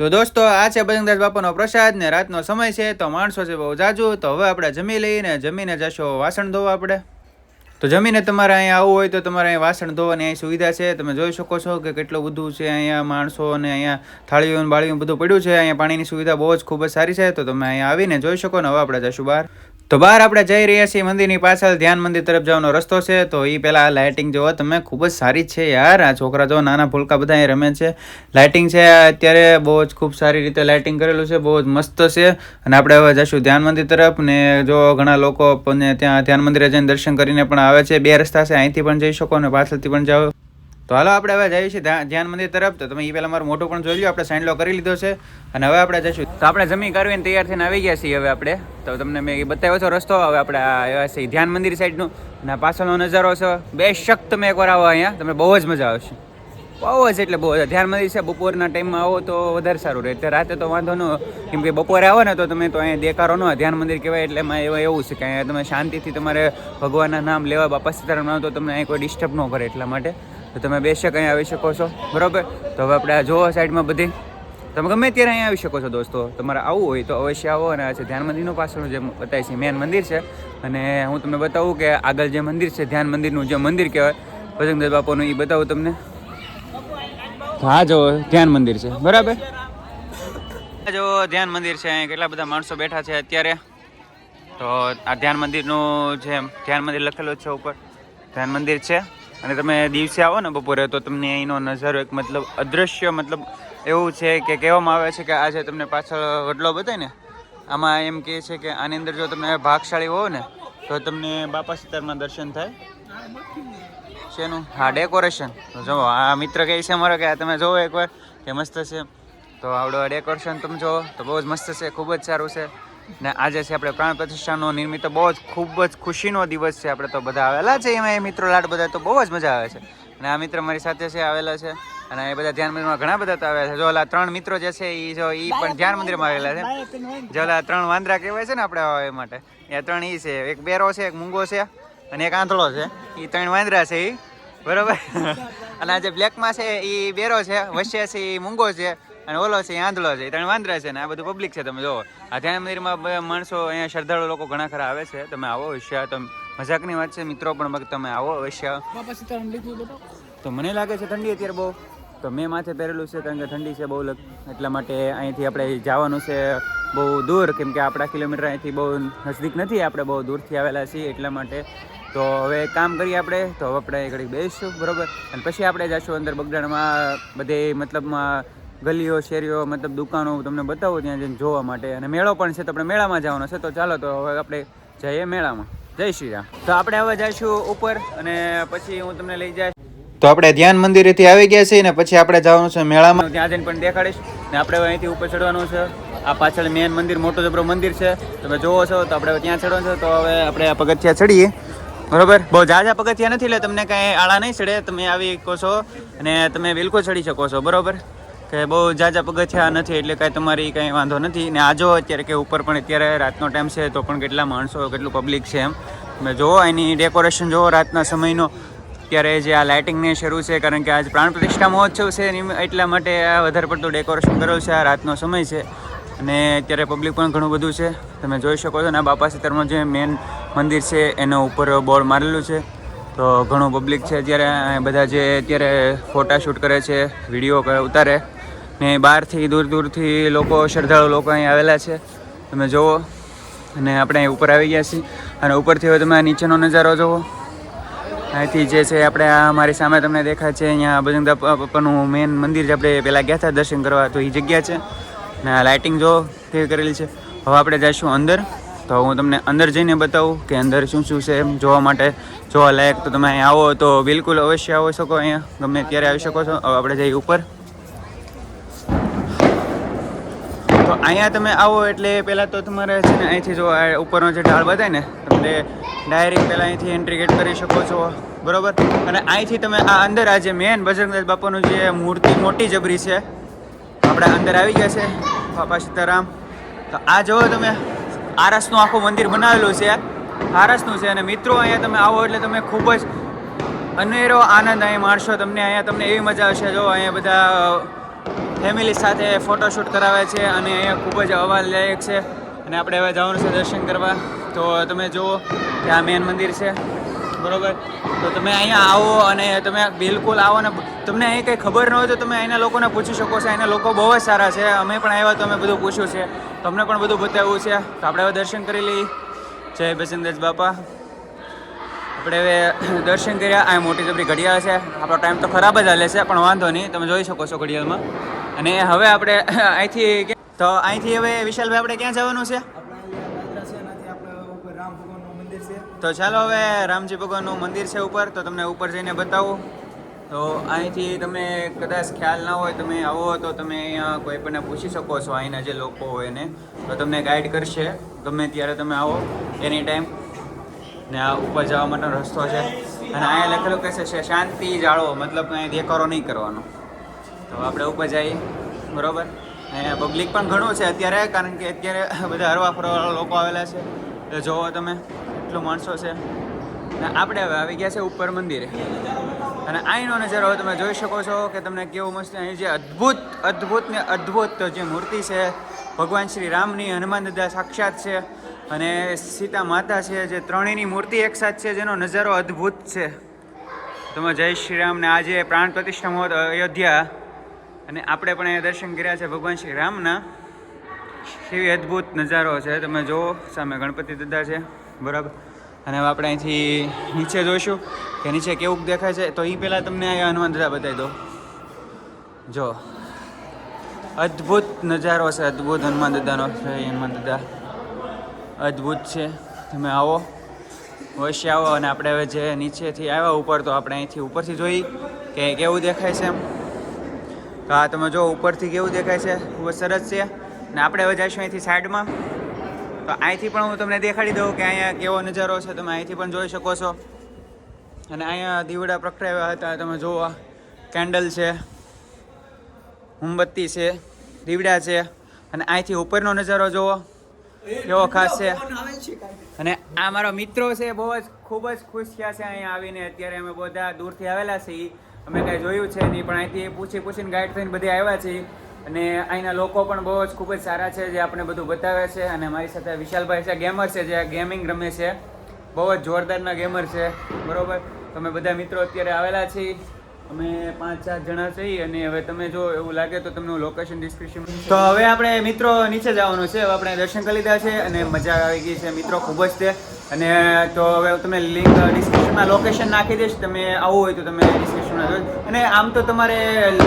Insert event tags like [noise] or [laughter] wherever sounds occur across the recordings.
તો દોસ્તો, આ છે બજરંગદાસ બાપાનો પ્રસાદ ને રાતનો સમય છે, તો માણસો છે બહુ જાજુ, તો હવે આપણે જમી લઈને જમીને જશો વાસણ ધોવા આપણે. તો જમીને તમારે અહીંયા આવવું હોય તો તમારે અહીંયા વાસણ ધોવાની અહીં સુવિધા છે. તમે જોઈ શકો છો કે કેટલું બધું છે અહીંયા માણસો અને અહીંયા થાળીઓ બાળીઓ બધું પડ્યું છે. અહીંયા પાણીની સુવિધા બહુ જ ખૂબ જ સારી છે. તો તમે અહીંયા આવીને જોઈ શકો ને હવે આપણે જશું બહાર. તો બહાર આપણે જઈ રહ્યા છીએ મંદિરની પાછળ. ધ્યાન મંદિર તરફ જવાનો રસ્તો છે. તો એ પહેલા લાઇટિંગ જોવો. તમે ખૂબ જ સારી છે યાર. આ છોકરા જો નાના ભૂલકા બધા અહીં રમે છે. લાઇટિંગ છે. અત્યારે બહુ જ ખૂબ સારી રીતે લાઇટિંગ કરેલું છે. બહુ જ મસ્ત છે. અને આપણે હવે જશું ધ્યાન મંદિર તરફ. ને જો ઘણા લોકો ત્યાં ધ્યાન મંદિરે જઈને દર્શન કરીને પણ આવે છે. બે રસ્તા છે. અહીંથી પણ જઈ શકો અને પાછળથી પણ જાઓ. તો હાલો, આપણે હવે જઈએ છીએ ધ્યાન મંદિર તરફ. તો તમે એ પહેલાં મારું મોટું પણ જોઈ લો આપણે સાઈન લો કરી લીધો છે. અને હવે આપણે જઈશું તો આપણે જમી કરવીને તૈયાર થઈને આવી ગયા છીએ હવે આપણે. તો તમને મેં બતાવ્યો છો રસ્તો. હવે આપણે આવ્યા છીએ ધ્યાન મંદિર સાઈડનું. અને પાછળનો નજારો છે. બે શક તમે એકવાર આવો અહીંયા. તમને બહુ જ મજા આવશે. બહુ જ એટલે બહુ ધ્યાન મંદિર છે, બપોરના ટાઈમમાં આવો તો વધારે સારું રહે. એટલે રાતે તો વાંધો ન કેમ કે બપોરે આવો ને તો તમે તો અહીંયા દેખારો ન. ધ્યાન મંદિર કહેવાય એટલે એમાં એવા એવું છે કે અહીંયા તમે શાંતિથી તમારે ભગવાનના નામ લેવા, બાપા સીતારામ તો તમને અહીં કોઈ ડિસ્ટર્બ ન કરે એટલા માટે. તો તમે બેશક અહીંયા આવી શકો છો. બરાબર? તો હવે આપણે આ જોવો સાઈડમાં બધી. તમે ગમે ત્યારે અહીંયા આવી શકો છો દોસ્તો. તમારે આવવું હોય તો અવશ્ય આવો અને આ છે ધ્યાન મંદિરનું પાછળનું જે બતાય છે મેન મંદિર છે. અને હું તમને બતાવું કે આગળ જે મંદિર છે, ધ્યાન મંદિરનું જે મંદિર કહેવાય, ભજનદાસ બાપાનું એ બતાવું તમને. હા જો ધ્યાન મંદિર છે. બરાબર? જો ધ્યાન મંદિર છે. અહીંયા કેટલા બધા માણસો બેઠા છે અત્યારે. તો આ ધ્યાન મંદિરનું જે ધ્યાન મંદિર લખેલું છે ઉપર. ધ્યાન મંદિર છે. અને તમે દિવસે આવો ને બપોરે, તો તમને અહીંનો નજારો એક મતલબ અદૃશ્ય મતલબ એવું છે કે કહેવામાં આવે છે કે આ જે તમને પાછળ વડલો બતાય ને આમાં એમ કહે છે કે આની અંદર જો તમે ભાગશાળી હોવ ને, તો તમને બાપા સીતારામના દર્શન થાય. શેનું? હા, ડેકોરેશન. તો જો આ મિત્ર કહે છે અમારો કે તમે જોવો એકવાર, કે મસ્ત છે. તો આવડો ડેકોરેશન તમે જોવો તો બહુ જ મસ્ત છે, ખૂબ જ સારું છે. ને આજે છે આપણે પ્રાણ પ્રતિષ્ઠાનો નિર્મિત બહુ જ ખૂબ જ ખુશીનો દિવસ છે આપણે તો બધા આવેલા છે એમાં એ મિત્રો લાડ બધા તો બહુ જ મજા આવે છે. અને આ મિત્ર મારી સાથે છે, આવેલા છે. અને એ બધા ધ્યાન મંદિરમાં ઘણા બધા તો આવ્યા છે. જો ઓલા ત્રણ મિત્રો જે છે એ જો એ પણ ધ્યાન મંદિરમાં આવેલા છે. જો ઓલા ત્રણ વાંદરા કહેવાય છે ને આપણે એ માટે. એ ત્રણ એ છે. એક બેરો છે, એક મૂંગો છે અને એક આંધળો છે. એ ત્રણ વાંદરા છે એ બરોબર? અને આ જે બ્લેકમાં છે એ બેરો છે વચ્ચે છે એ મૂંગો છે. અને ઓલો છે આંધળો છે ત્રણ વાંદરા છે ને આ બધું પબ્લિક છે તમે જોવો. આ ધ્યાન મંદિરમાં માણસો અહીંયા શ્રદ્ધાળુ લોકો ઘણા ખરા આવે છે. તમે આવો અવશ્ય. તમે મજાકની વાત છે મિત્રો પણ તમે આવો અવશ્ય. તો મને લાગે છે ઠંડી અત્યારે બહુ. તો મેં માથે પહેરેલું છે કારણ કે ઠંડી છે બહુ લગ- એટલા માટે અહીંથી આપણે જવાનું છે બહુ દૂર કેમ કે આપણા કિલોમીટર અહીંથી બહુ નજદીક નથી આપણે બહુ દૂરથી આવેલા છીએ એટલા માટે. તો હવે કામ કરીએ આપણે તો હવે આપણે ઘડી બેસીશું બરાબર? અને પછી આપણે જઈશું અંદર બગડાણમાં બધે મતલબમાં ગલીઓ શેરીઓ મતલબ દુકાનો તમને બતાવું ત્યાં જઈને જોવા માટે. અને મેળો પણ છે તો આપણે મેળામાં જવાનો છે. તો ચાલો તો હવે આપણે જઈએ મેળામાં. જય શ્રી રામ તો આપણે હવે જઈશું ઉપર અને પછી હું તમને લઈ જાય. તો આપણે ધ્યાન મંદિરેથી આવી ગયા છીએ ને પછી આપણે જવાનું છે મેળામાં. ત્યાં જઈને પણ દેખાડીશ. ને આપણે અહીંથી ઉપર ચડવાનું છે. આ પાછળ મેન મંદિર મોટો જબરો મંદિર છે. તમે જોવો છો તો આપણે ત્યાં ચડવાનું છે. તો હવે આપણે આ પગથિયા ચડીએ. બરોબર? બહુ ઝાઝા પગથિયા નથી એટલે તમને કાંઈ આળા નહીં ચડે. તમે આવી શકો છો અને તમે બિલકુલ ચડી શકો છો. બરોબર? કે બહુ ઝાઝા પગથિયા નથી એટલે કાંઈ તમારી કાંઈ વાંધો નથી. ને આ જો અત્યારે કે ઉપર પણ અત્યારે રાતનો ટાઈમ છે, તો પણ કેટલા માણસો, કેટલું પબ્લિક છે એમ. તમે જુઓ, એની ડેકોરેશન જુઓ, રાતના સમયનો. અત્યારે જે આ લાઇટિંગને શરૂ છે, કારણ કે આજ પ્રાણ પ્રતિષ્ઠા મહોત્સવ છે, એની એટલા માટે આ વધારે પડતું ડેકોરેશન કરેલું છે, આ રાતનો સમય છે. અને અત્યારે પબ્લિક પણ ઘણું બધું છે. તમે જોઈ શકો છો ને, આ બાપા સીતારામનું જે મેન મંદિર છે, એના ઉપર બોર્ડ મારેલું છે. તો ઘણું પબ્લિક છે. અત્યારે બધા જે અત્યારે ફોટા શૂટ કરે છે વીડિયો ઉતારે. ને બહારથી દૂર દૂરથી લોકો, શ્રદ્ધાળુ લોકો અહીં આવેલા છે. તમે જુઓ. અને આપણે અહીં ઉપર આવી ગયા છીએ. અને ઉપરથી હવે તમે આ નીચેનો નજારો જુઓ. અહીંથી જે છે આપણે આ મારી સામે તમને દેખાય છે. અહીંયા બજરંગ પપ્પાનું મેન મંદિર જે આપણે પહેલાં ગયા હતા દર્શન કરવા, તો એ જગ્યા છે. ને આ લાઇટિંગ જો તે કરેલી છે. હવે આપણે જઈશું અંદર. તો હું તમને અંદર જઈને બતાવું કે અંદર શું શું છે એમ જોવા માટે. જોવા લાયક તો તમે અહીં આવો તો બિલકુલ અવશ્ય આવી શકો અહીંયા. ગમે ત્યારે આવી શકો છો. હવે આપણે જઈએ ઉપર. અહીંયા તમે આવો એટલે પહેલાં તો તમારે છે ને અહીંથી જો ઉપરનો જે ઢાળ બતાય ને, તમને ડાયરેક્ટ પહેલાં અહીંથી એન્ટ્રી ગેટ કરી શકો છો. બરાબર? અને અહીંથી તમે આ અંદર આ જે મેન બજરંગદાસ બાપાનું જે મૂર્તિ મોટી જબરી છે, આપણે અંદર આવી ગયા છે, બાપા સીતારામ. તો આ જુઓ તમે, આરસનું આખું મંદિર બનાવેલું છે. આરસનું છે અને મિત્રો અહીંયા તમે આવો એટલે તમે ખૂબ જ અનેરો આનંદ અહીં માણશો તમને, અહીંયા તમને એવી મજા આવશે. જો અહીંયા બધા ફેમિલી સાથે ફોટોશૂટ કરાવે છે અને અહીંયા ખૂબ જ અવાજદાયક છે. અને આપણે હવે જવાનું છે દર્શન કરવા. તો તમે જુઓ કે આ મેન મંદિર છે. બરાબર? તો તમે અહીંયા આવો અને તમે બિલકુલ આવો ને તમને અહીં કંઈ ખબર ન હોય તો તમે અહીંના લોકોને પૂછી શકો છો. અહીંના લોકો બહુ જ સારા છે. અમે પણ આવ્યા તો અમે બધું પૂછ્યું છે. તમને પણ બધું બતાવ્યું છે. તો આપણે હવે દર્શન કરી લઈએ. જય બસંતદાસ બાપા. આપણે હવે [clears throat] દર્શન કર્યા. આ મોટી જબરી ઘડિયાળ છે. આપણો ટાઈમ તો ખરાબ જ હાલે છે, પણ વાંધો નહીં. તમે જોઈ શકો છો ઘડિયાળમાં. અને હવે આપણે અહીંથી તો અહીંથી હવે વિશાલભાઈ આપણે ક્યાં જવાનું છે? આપણા અહીંયા દાદરા છે એનાથી આપણે ઉપર રામ ભગવાનનું મંદિર છે. તો ચાલો હવે રામજી ભગવાનનું મંદિર છે ઉપર તો તમને ઉપર જઈને બતાવું. તો અહીંથી તમે કદાચ ખ્યાલ ના હોય તમે આવો તો તમે અહીંયા કોઈ પણ પૂછી શકો છો અહીંના જે લોકો હોય એને. તો તમને ગાઈડ કરશે. ગમે ત્યારે તમે આવો એની ટાઈમ ને આ ઉપર જવા માટેનો રસ્તો છે. અને અહીંયા લખેલું કહે છે શાંતિ જાળવો. મતલબ અહીં દેખારો નહીં કરવાનો. તો આપણે ઉપર જઈએ, બરોબર? અહીંયા પબ્લિક પણ ઘણું છે અત્યારે, કારણ કે અત્યારે બધા હરવા ફરવાવાળા લોકો આવેલા છે. તો જોવો તમે એટલું માણસો છે. ને આપણે હવે આવી ગયા છે ઉપર મંદિરે. અને અહીંનો નજારો તમે જોઈ શકો છો કે તમને કેવું મસ્ત અહીં જે અદ્ભુત અદ્ભુત ને અદ્ભુત જે મૂર્તિ છે, ભગવાન શ્રી રામની, હનુમાન દાદા સાક્ષાત છે. અને સીતા માતા છે, જે ત્રણેયની મૂર્તિ એકસાથ છે, જેનો નજારો અદ્ભુત છે. તમે જય શ્રી રામને આજે પ્રાણ પ્રતિષ્ઠા અયોધ્યા અને આપણે પણ અહીંયા દર્શન કર્યા છે ભગવાન શ્રી રામના. કેવી અદ્ભુત નજારો છે. તમે જુઓ, સામે ગણપતિ દાદા છે, બરાબર. અને હવે આપણે અહીંથી નીચે જોઈશું કે નીચે કેવું દેખાય છે. તો એ પહેલાં તમને અહીંયા હનુમાન દાદા બતાવી દો જો, અદ્ભુત નજારો છે, અદ્ભુત હનુમાન દાદાનો છે હનુમાન દાદા. અદ્ભુત છે. તમે આવો અવશ્ય આવો અને આપણે હવે જે નીચેથી આવ્યા ઉપર તો આપણે અહીંથી ઉપરથી જોઈ કે કેવું દેખાય છે એમ. તો તમે જો ઉપરથી કેવું દેખાય છે? ખૂબ જ સરસ છે. ને આપણે હવે જઈશું અહીંથી સાઈડમાં. તો અહીંથી પણ હું તમને દેખાડી દઉં કે અહીંયા કેવો નજારો છે. તમે અહીંથી પણ જોઈ શકો છો. અને અહીંયા દીવડા પ્રગટાવ્યા હતા. તમે જુઓ કેન્ડલ છે, મોમબત્તી છે, દીવડા છે. અને અહીંથી ઉપરનો નજારો જુઓ કેવો ખાસ છે. અને આ મારો મિત્રો છે, બહુ જ ખૂબ જ ખુશ થયા છે અહીંયા આવીને. અત્યારે અમે બધા દૂરથી આવેલા છીએ. અમે કાંઈ જોયું છે નહીં, પણ અહીંથી પૂછી પૂછીને ગાઈડ થઈને બધે આવ્યા છીએ. અને અહીંના લોકો પણ બહુ જ ખૂબ જ સારા છે, જે આપણે બધું બતાવે છે. અને મારી સાથે વિશાલભાઈ છે ગેમર છે, જે ગેમિંગ રમે છે. બહુ જ જોરદારના ગેમર છે, બરોબર? તમે બધા મિત્રો અત્યારે આવેલા છીએ. અમે પાંચ સાત જણા છીએ અને હવે તમે જો એવું લાગે તો તમને લોકેશન ડિસ્ક્રિપ્શન તો હવે આપણે મિત્રો નીચે જવાનું છે. હવે આપણે દર્શન કરી લીધા છે અને મજા આવી ગઈ છે. મિત્રો ખૂબ જ તે અને તો હવે તમે લિંક ડિસ્ક્રિપ્શનમાં લોકેશન નાખી દઈશ. તમે આવવું હોય તો તમે અને આમ તો તમારે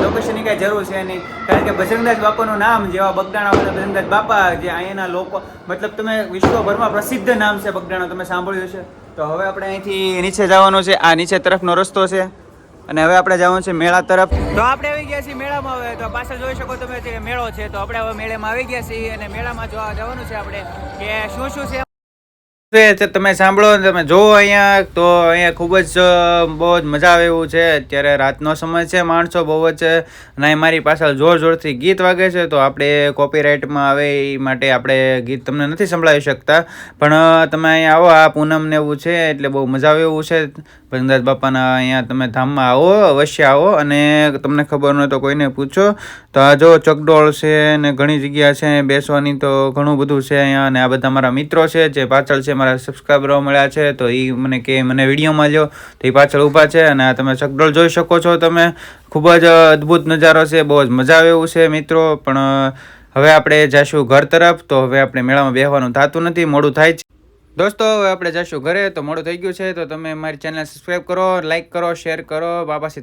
લોકેશનની કાંઈ જરૂર છે નહીં. કારણ કે બજરંગદાસ બાપાનું નામ, જેવા બગદાણાવાળા બજરંગદાસ બાપા, જે અહીંયાના લોકો, મતલબ તમે વિશ્વભરમાં પ્રસિદ્ધ નામ છે બગદાણા, તમે સાંભળ્યું છે તો હવે આપણે અહીંથી નીચે જવાનું છે. આ નીચે તરફનો રસ્તો છે. અને હવે આપણે જવાનું છે મેળા તરફ. તો આપણે આવી ગયા છીએ મેળામાં હવે. તો પાછળ જોઈ શકો તમે મેળો છે. તો આપણે હવે મેળામાં આવી ગયા છીએ અને મેળામાં જોવા જવાનું છે આપણે કે શું શું છે? તે તમે સાંભળો તમે જોવો અહીંયા, તો અહીંયા ખૂબ જ બહુ જ મજા આવે એવું છે. અત્યારે રાતનો સમય છે, માણસો બહુ જ અને અહીં મારી પાછળ જોર જોરથી ગીત વાગે છે, તો આપણે કોપીરાઇટમાં આવે એ માટે આપણે ગીત તમને નથી સંભળાવી શકતા. પણ તમે અહીંયા આવો, આ પૂનમને એવું છે, એટલે બહુ મજા આવે એવું છે. ભજનદાસ બાપાના અહીંયા તમે ધામમાં આવો, અવશ્ય આવો, અને તમને ખબર ન તો કોઈને પૂછો. તો આ જો ચકડોળ છે ને ઘણી જગ્યા છે, બેસવાની તો ઘણું બધું છે અહીંયા, અને આ બધા મારા મિત્રો છે, જે પાછળ છે મારા સબસ્ક્રાઈબરો મળ્યા છે, તો એ મને કે, મને વિડીયોમાં લ્યો. તો એ પાછળ ઊભા છે અને આ તમે ચકડોળ જોઈ શકો છો તમે. ખૂબ જ અદ્ભુત નજારો છે, બહુ જ મજા આવે એવું છે મિત્રો. પણ હવે આપણે જઈશું ઘર તરફ, તો હવે આપણે મેળામાં બેસવાનું થતું નથી, મોડું થાય છે. દોસ્તો, હવે આપણે જઈશું ઘરે, તો મોડું થઈ ગયું છે, તો તમે મારી ચેનલ સબસ્ક્રાઈબ કરો લાઈક કરો શેર કરો સીતા